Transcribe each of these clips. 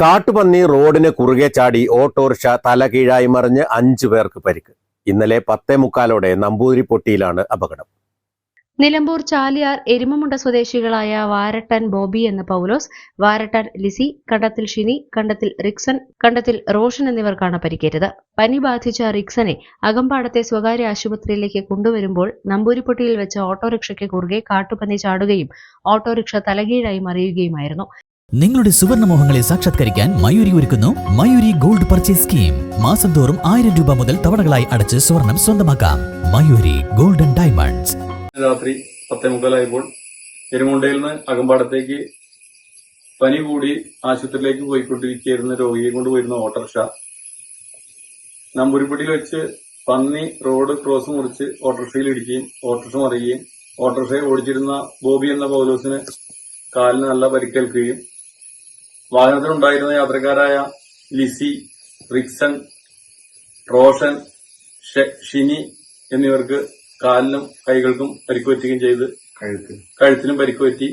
കാട്ടുപന്നി റോഡിന് കുറുകെ ചാടി ഓട്ടോറിക്ഷ തലകീഴായി മറിഞ്ഞ് അഞ്ചു പേർക്ക് പരിക്ക്. ഇന്നലെ പത്തേ മുക്കാലോടെ നമ്പൂതിരി പൊട്ടിയിലാണ് അപകടം. നിലമ്പൂർ ചാലിയാർ എരുമമുണ്ട സ്വദേശികളായ വാരട്ടൻ ബോബി എന്ന പൗലോസ് വാരട്ടൻ ലിസി കണ്ടത്തിൽ ഷിനി കണ്ടത്തിൽ റിക്സൺ കണ്ടത്തിൽ റോഷൻ എന്നിവർക്കാണ് പരിക്കേറ്റത്. പനി ബാധിച്ച റിക്സനെ അകമ്പാടത്തെ സ്വകാര്യ ആശുപത്രിയിലേക്ക് കൊണ്ടുവരുമ്പോൾ നമ്പൂരിപ്പൊട്ടിയിൽ വെച്ച ഓട്ടോറിക്ഷയ്ക്ക് കുറുകെ കാട്ടുപന്നി ചാടുകയും ഓട്ടോറിക്ഷ തലകീഴായി മറിയുകയുമായിരുന്നു. നിങ്ങളുടെ സുവർണ മോഹങ്ങളെ സാക്ഷാത്കരിക്കാൻ മയൂരി ഒരുക്കുന്നു മയൂരി ഗോൾഡ് പർച്ചേസ് സ്കീം. മാസം തോറും ആയിരം രൂപ മുതൽ തവണകളായി അടച്ച് സ്വർണം സ്വന്തമാക്കാം. Mayuri golden diamonds. രാത്രി പത്തേ മുക്കാലായപ്പോൾ എരുമുണ്ടയിൽ നിന്ന് അകമ്പാടത്തേക്ക് പനി കൂടി ആശുപത്രിയിലേക്ക് പോയിക്കൊണ്ടിരിക്കുന്ന രോഗിയെ കൊണ്ട് പോയിരുന്ന ഓട്ടോറിക്ഷ. നമ്പൂരിപ്പടിയിൽ വെച്ച് പന്നി റോഡ് ക്രോസ് മുറിച്ച് ഓട്ടോറിക്ഷയിൽ ഇടിക്കുകയും ഓട്ടോറിക്ഷ മറിയുകയും ഓട്ടോറിക്ഷയെ ഓടിച്ചിരുന്ന ബോബി എന്ന പൗലോസിന് കാലിന് നല്ല പരിക്കേൽക്കുകയും വാഹനത്തിലുണ്ടായിരുന്ന യാത്രക്കാരായ ലിസി റിക്സൺ റോഷൻ ഷിനി എന്നിവർക്ക് കാലിനും കൈകൾക്കും പരിക്കുപറ്റുകയും ചെയ്ത് കഴുത്ത്. കഴുത്തിനും പരിക്കുപറ്റി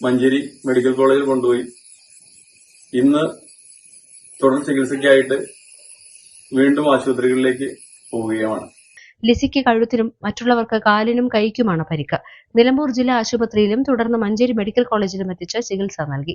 മഞ്ചേരി മെഡിക്കൽ കോളേജിൽ കൊണ്ടുപോയി. ഇന്ന് തുടർ ചികിത്സയ്ക്കായിട്ട് വീണ്ടും ആശുപത്രികളിലേക്ക് പോവുകയാണ് ലിസിക്ക് കഴുത്തിനും മറ്റുള്ളവർക്ക് കാലിനും കൈക്കുമാണ് പരിക്ക്. നിലമ്പൂർ ജില്ലാ ആശുപത്രിയിലും തുടർന്ന് മഞ്ചേരി മെഡിക്കൽ കോളേജിലും എത്തിച്ച് ചികിത്സ നൽകി.